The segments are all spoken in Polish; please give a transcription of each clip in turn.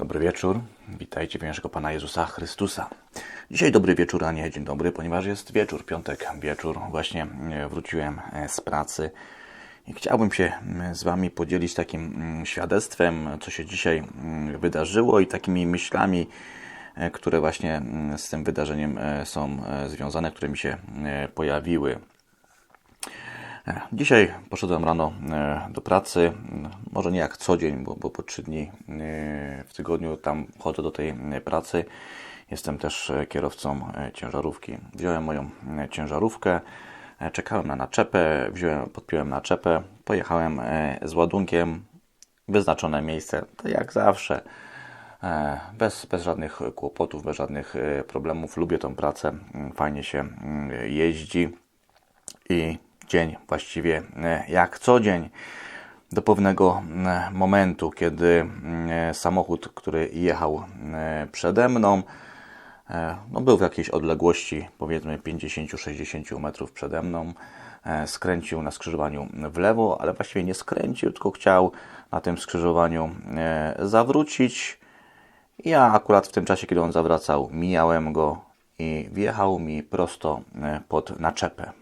Dobry wieczór. Witajcie w naszego Pana Jezusa Chrystusa. Dzisiaj dobry wieczór, a nie dzień dobry, ponieważ jest wieczór, piątek wieczór. Właśnie e, wróciłem e, z pracy i chciałbym się mm, z Wami podzielić takim mm, świadectwem, co się dzisiaj mm, wydarzyło i takimi myślami, e, które właśnie z tym wydarzeniem są związane, które mi się pojawiły. Dzisiaj poszedłem rano e, do pracy, może nie jak co dzień, bo, bo po trzy dni e, w tygodniu tam chodzę do tej e, pracy. Jestem też kierowcą ciężarówki. Wziąłem moją ciężarówkę, czekałem na naczepę, wziąłem, podpiąłem naczepę, pojechałem z ładunkiem wyznaczone miejsce, tak jak zawsze. Bez, bez żadnych kłopotów, bez żadnych problemów. Lubię tą pracę, fajnie się jeździ i dzień, właściwie e, jak co dzień, do pewnego e, momentu, kiedy e, samochód, który jechał przede mną, no był w jakiejś odległości, powiedzmy 50-60 metrów przede mną, skręcił na skrzyżowaniu w lewo, ale właściwie nie skręcił, tylko chciał na tym skrzyżowaniu zawrócić. Ja akurat w tym czasie, kiedy on zawracał, mijałem go i wjechał mi prosto pod naczepę.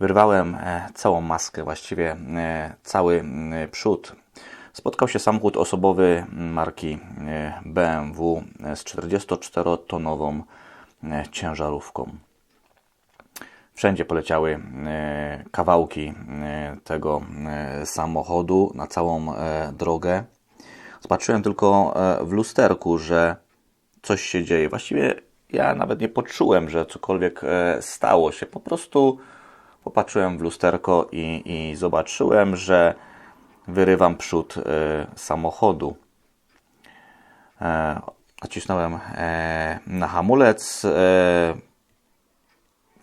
Wyrwałem e, całą maskę, właściwie e, cały przód. Spotkał się samochód osobowy marki e, BMW z 44-tonową ciężarówką. Wszędzie poleciały kawałki tego samochodu na całą drogę. Zobaczyłem tylko w lusterku, że coś się dzieje. Właściwie ja nawet nie poczułem, że cokolwiek stało się. Po prostu Popatrzyłem w lusterko i, i zobaczyłem, że wyrywam przód y, samochodu. E, nacisnąłem e, na hamulec e,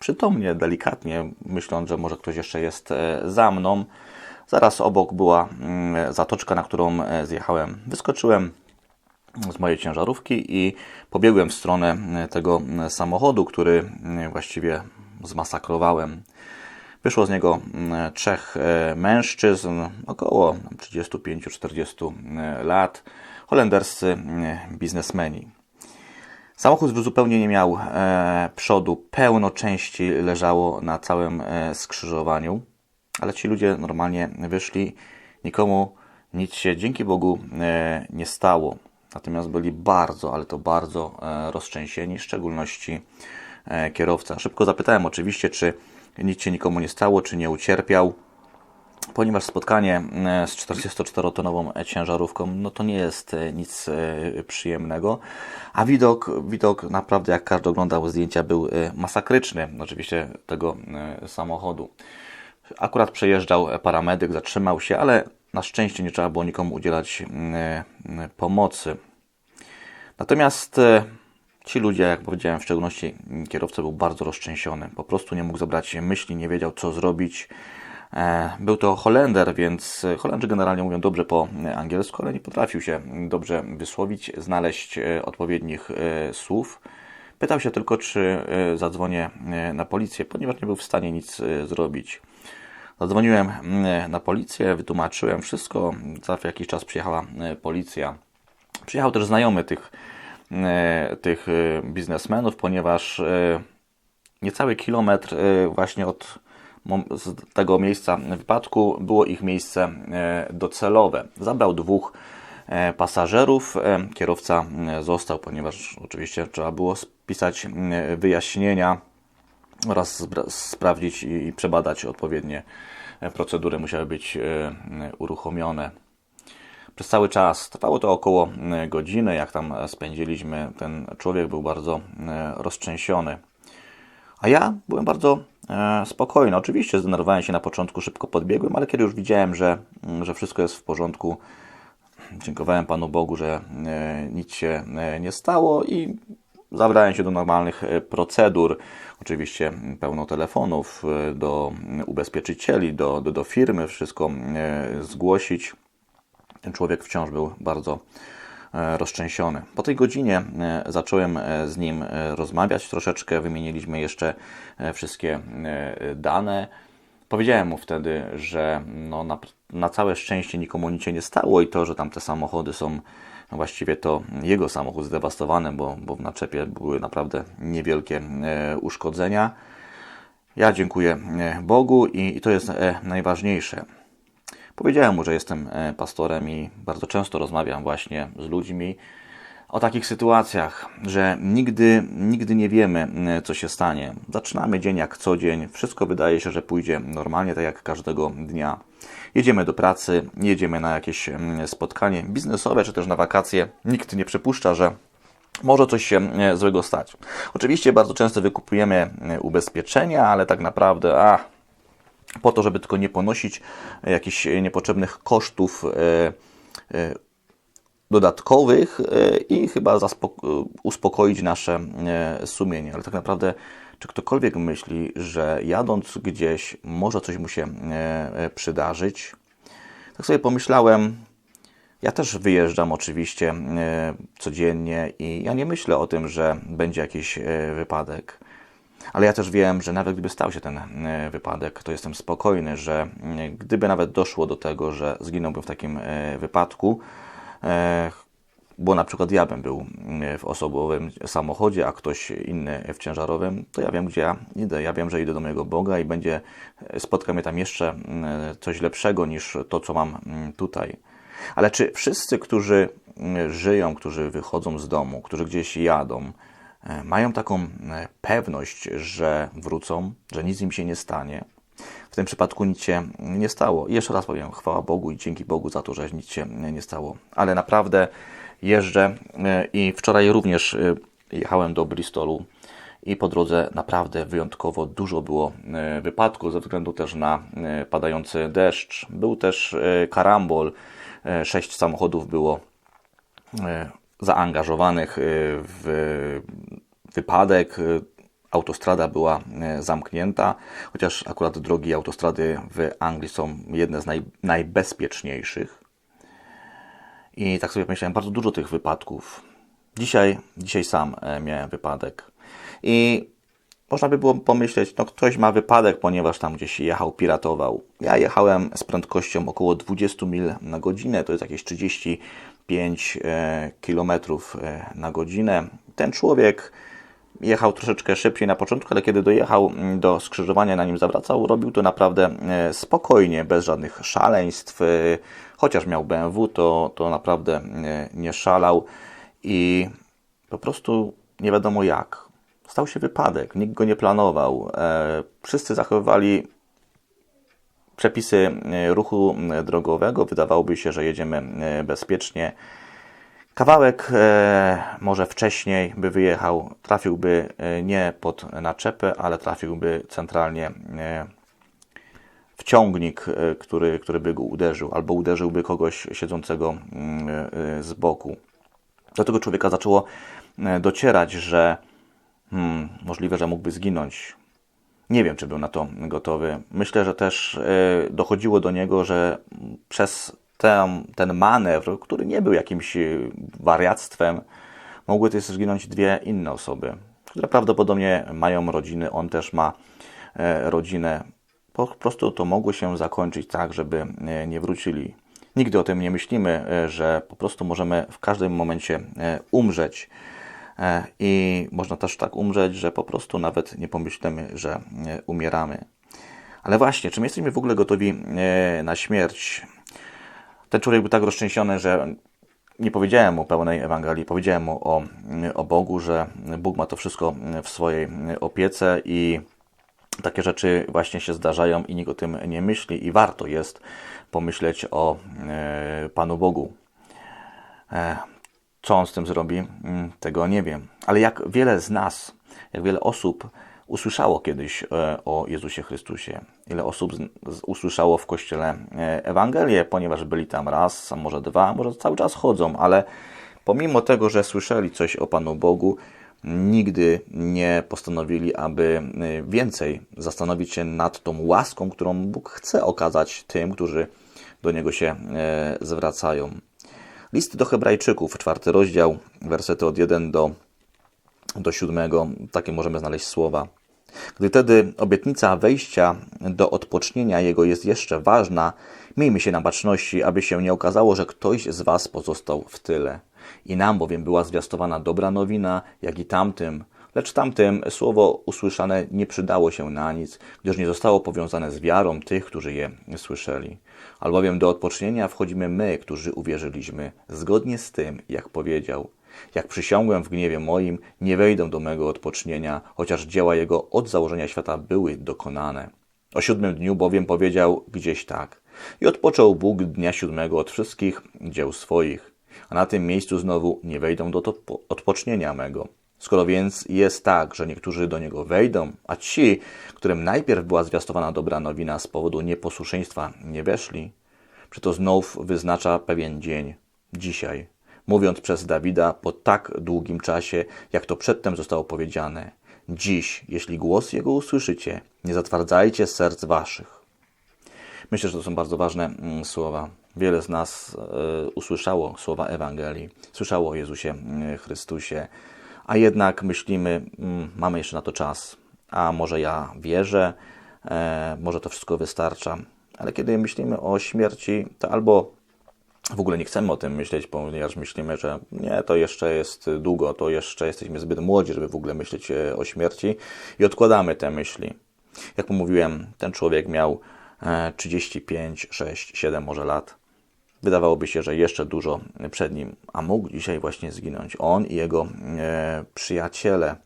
przytomnie, delikatnie, myśląc, że może ktoś jeszcze jest e, za mną. Zaraz obok była mm, zatoczka, na którą e, zjechałem. Wyskoczyłem z mojej ciężarówki i pobiegłem w stronę e, tego samochodu, który właściwie zmasakrowałem. Wyszło z niego mm, trzech e, mężczyzn, około 35-40 e, lat, holenderscy mm, biznesmeni. Samochód zupełnie nie miał e, przodu, pełno części leżało na całym skrzyżowaniu, ale ci ludzie normalnie wyszli, nikomu nic się dzięki Bogu nie stało. Natomiast byli bardzo, ale to bardzo roztrzęsieni, w szczególności kierowca. Szybko zapytałem oczywiście, czy nic się nikomu nie stało, czy nie ucierpiał, ponieważ spotkanie e, z 44-tonową ciężarówką, no to nie jest e, nic e, przyjemnego, a widok, widok naprawdę, jak każdy oglądał zdjęcia, był masakryczny, oczywiście tego samochodu. Akurat przejeżdżał paramedyk, zatrzymał się, ale na szczęście nie trzeba było nikomu udzielać pomocy. Natomiast Ci ludzie, jak powiedziałem, w szczególności kierowca był bardzo roztrzęsiony. Po prostu nie mógł zabrać myśli, nie wiedział co zrobić. E, był to Holender, więc Holendrzy generalnie mówią dobrze po angielsku, ale nie potrafił się dobrze wysłowić, znaleźć e, odpowiednich e, słów. Pytał się tylko, czy zadzwonię na policję, ponieważ nie był w stanie nic zrobić. Zadzwoniłem na policję, wytłumaczyłem wszystko. Za jakiś czas przyjechała policja. Przyjechał też znajomy tych tych e, biznesmenów, ponieważ e, niecały kilometr właśnie od tego miejsca wypadku było ich miejsce docelowe. Zabrał dwóch pasażerów. Kierowca został, ponieważ oczywiście trzeba było spisać wyjaśnienia oraz sprawdzić i przebadać odpowiednie procedury, musiały być uruchomione przez cały czas. Trwało to około e, godziny, jak tam spędziliśmy. Ten człowiek był bardzo e, roztrzęsiony. A ja byłem bardzo e, spokojny. Oczywiście zdenerwowałem się na początku, szybko podbiegłem, ale kiedy już widziałem, że, mm, że wszystko jest w porządku, dziękowałem Panu Bogu, że nic się nie stało i zabrałem się do normalnych procedur. Oczywiście pełno telefonów do ubezpieczycieli, do, do, do firmy, wszystko zgłosić. Ten człowiek wciąż był bardzo e, roztrzęsiony. Po tej godzinie e, zacząłem e, z nim rozmawiać troszeczkę, wymieniliśmy jeszcze wszystkie dane. Powiedziałem mu wtedy, że no, na całe szczęście nikomu nic się nie stało i to, że tam te samochody są właściwie to jego samochód zdewastowany, bo, bo w naczepie były naprawdę niewielkie uszkodzenia. Ja dziękuję Bogu i, i to jest najważniejsze. Powiedziałem mu, że jestem pastorem i bardzo często rozmawiam właśnie z ludźmi o takich sytuacjach, że nigdy, nigdy nie wiemy, co się stanie. Zaczynamy dzień jak co dzień, wszystko wydaje się, że pójdzie normalnie, tak jak każdego dnia. Jedziemy do pracy, jedziemy na jakieś spotkanie biznesowe czy też na wakacje. Nikt nie przypuszcza, że może coś się e, złego stać. Oczywiście bardzo często wykupujemy e, ubezpieczenia, ale tak naprawdę, a po to, żeby tylko nie ponosić jakichś niepotrzebnych kosztów e, dodatkowych i chyba uspokoić nasze sumienie. Ale tak naprawdę czy ktokolwiek myśli, że jadąc gdzieś może coś mu się e, e, przydarzyć? Tak sobie pomyślałem, ja też wyjeżdżam oczywiście e, codziennie i ja nie myślę o tym, że będzie jakiś wypadek. Ale ja też wiem, że nawet gdyby stał się ten wypadek, to jestem spokojny, że gdyby nawet doszło do tego, że zginąłbym w takim wypadku, bo na przykład ja bym był mm, w osobowym samochodzie, a ktoś inny w ciężarowym, to ja wiem, gdzie ja idę. Ja wiem, że idę do mojego Boga i będzie, spotka mnie tam jeszcze mm, coś lepszego niż to, co mam mm, tutaj. Ale czy wszyscy, którzy żyją, którzy wychodzą z domu, którzy gdzieś jadą, e, mają taką e, pewność, że wrócą, że nic im się nie stanie? W tym przypadku nic się nie stało. I jeszcze raz powiem, chwała Bogu i dzięki Bogu za to, że nic się nie stało. Ale naprawdę jeżdżę e, i wczoraj również e, jechałem do Bristolu i po drodze naprawdę wyjątkowo dużo było e, wypadków ze względu też na padający deszcz. Był też karambol. Sześć samochodów było zaangażowanych y, w wypadek. Y, autostrada była y, zamknięta, chociaż akurat drogi autostrady w Anglii są jedne z naj, najbezpieczniejszych. I tak sobie myślałem, bardzo dużo tych wypadków. Dzisiaj, dzisiaj sam e, miałem wypadek. I można by było pomyśleć, no ktoś ma wypadek, ponieważ tam gdzieś jechał, piratował. Ja jechałem z prędkością około 20 mil na godzinę, to jest jakieś 30 5 e, km e, na godzinę. Ten człowiek jechał troszeczkę szybciej na początku, ale kiedy dojechał mm, do skrzyżowania, na nim zawracał, robił to naprawdę e, spokojnie, bez żadnych szaleństw. Chociaż miał BMW, to, to naprawdę nie szalał i po prostu nie wiadomo jak. Stał się wypadek, nikt go nie planował. Wszyscy zachowywali przepisy e, ruchu drogowego. Wydawałoby się, że jedziemy e, bezpiecznie. Kawałek może wcześniej by wyjechał, trafiłby nie pod naczepę, ale trafiłby centralnie w ciągnik, e, który, który by go uderzył, albo uderzyłby kogoś siedzącego mm, e, z boku. Do tego człowieka zaczęło e, docierać, że hmm, możliwe, że mógłby zginąć. Nie wiem, czy był na to gotowy. Myślę, że też dochodziło do niego, że przez ten, ten manewr, który nie był jakimś wariactwem, mogły też zginąć dwie inne osoby, które prawdopodobnie mają rodziny. On też ma rodzinę po prostu to mogło się zakończyć tak, żeby nie wrócili. Nigdy o tym nie myślimy, że po prostu możemy w każdym momencie umrzeć. I można też tak umrzeć, że po prostu nawet nie pomyślimy, że umieramy. Ale właśnie, czy my jesteśmy w ogóle gotowi na śmierć? Ten człowiek był tak rozczęsiony, że nie powiedziałem mu pełnej Ewangelii, powiedziałem mu o, o Bogu, że Bóg ma to wszystko w swojej opiece i takie rzeczy właśnie się zdarzają i nikt o tym nie myśli i warto jest pomyśleć o e, Panu Bogu. E, co on z tym zrobi, mm, tego nie wiem. Ale jak wiele z nas, jak wiele osób usłyszało kiedyś e, o Jezusie Chrystusie, ile osób usłyszało w kościele Ewangelię, ponieważ byli tam raz, a może dwa, może cały czas chodzą, ale pomimo tego, że słyszeli coś o Panu Bogu, nigdy nie postanowili, aby y, więcej zastanowić się nad tą łaską, którą Bóg chce okazać tym, którzy do Niego się zwracają. List do Hebrajczyków, czwarty rozdział, wersety od 1 do, do 7, takie możemy znaleźć słowa. Gdy tedy obietnica wejścia do odpocznienia Jego jest jeszcze ważna, miejmy się na baczności, aby się nie okazało, że ktoś z Was pozostał w tyle. I nam bowiem była zwiastowana dobra nowina, jak i tamtym, lecz tamtym słowo usłyszane nie przydało się na nic, gdyż nie zostało powiązane z wiarą tych, którzy je słyszeli. Albowiem do odpocznienia wchodzimy my, którzy uwierzyliśmy, zgodnie z tym, jak powiedział. Jak przysiągłem w gniewie moim, nie wejdę do mego odpocznienia, chociaż dzieła jego od założenia świata były dokonane. O siódmym dniu bowiem powiedział gdzieś tak. I odpoczął Bóg dnia siódmego od wszystkich dzieł swoich. A na tym miejscu znowu nie wejdą do odpocznienia mego. Skoro więc jest tak, że niektórzy do niego wejdą, a ci, którym najpierw była zwiastowana dobra nowina z powodu nieposłuszeństwa, nie weszli, to znów wyznacza pewien dzień, dzisiaj, mówiąc przez Dawida po tak długim czasie, jak to przedtem zostało powiedziane. Dziś, jeśli głos Jego usłyszycie, nie zatwardzajcie serc waszych. Myślę, że to są bardzo ważne mm, słowa. Wiele z nas y, usłyszało słowa Ewangelii, słyszało o Jezusie y, Chrystusie, a jednak myślimy, mm, mamy jeszcze na to czas, a może ja wierzę, e, może to wszystko wystarcza. Ale kiedy myślimy o śmierci, to albo w ogóle nie chcemy o tym myśleć, ponieważ myślimy, że nie, to jeszcze jest długo, to jeszcze jesteśmy zbyt młodzi, żeby w ogóle myśleć e, o śmierci i odkładamy te myśli. Jak mówiłem, ten człowiek miał 35, 6, 7 może lat. Wydawałoby się, że jeszcze dużo przed nim, a mógł dzisiaj właśnie zginąć. On i jego e, przyjaciele.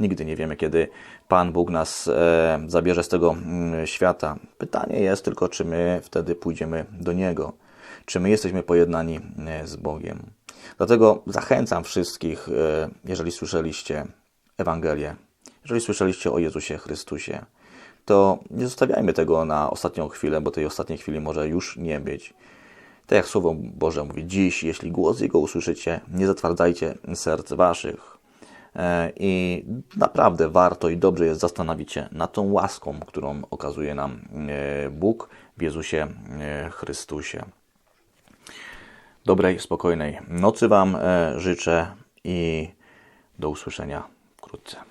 Nigdy nie wiemy, kiedy Pan Bóg nas e, zabierze z tego mm, świata. Pytanie jest tylko, czy my wtedy pójdziemy do Niego, czy my jesteśmy pojednani e, z Bogiem. Dlatego zachęcam wszystkich, e, jeżeli słyszeliście Ewangelię, jeżeli słyszeliście o Jezusie Chrystusie, to nie zostawiajmy tego na ostatnią chwilę, bo tej ostatniej chwili może już nie być. Tak jak Słowo Boże mówi, dziś, jeśli głos Jego usłyszycie, nie zatwardzajcie serc waszych. E, I naprawdę warto i dobrze jest zastanowić się nad tą łaską, którą okazuje nam e, Bóg w Jezusie e, Chrystusie. Dobrej, spokojnej nocy Wam życzę i do usłyszenia wkrótce.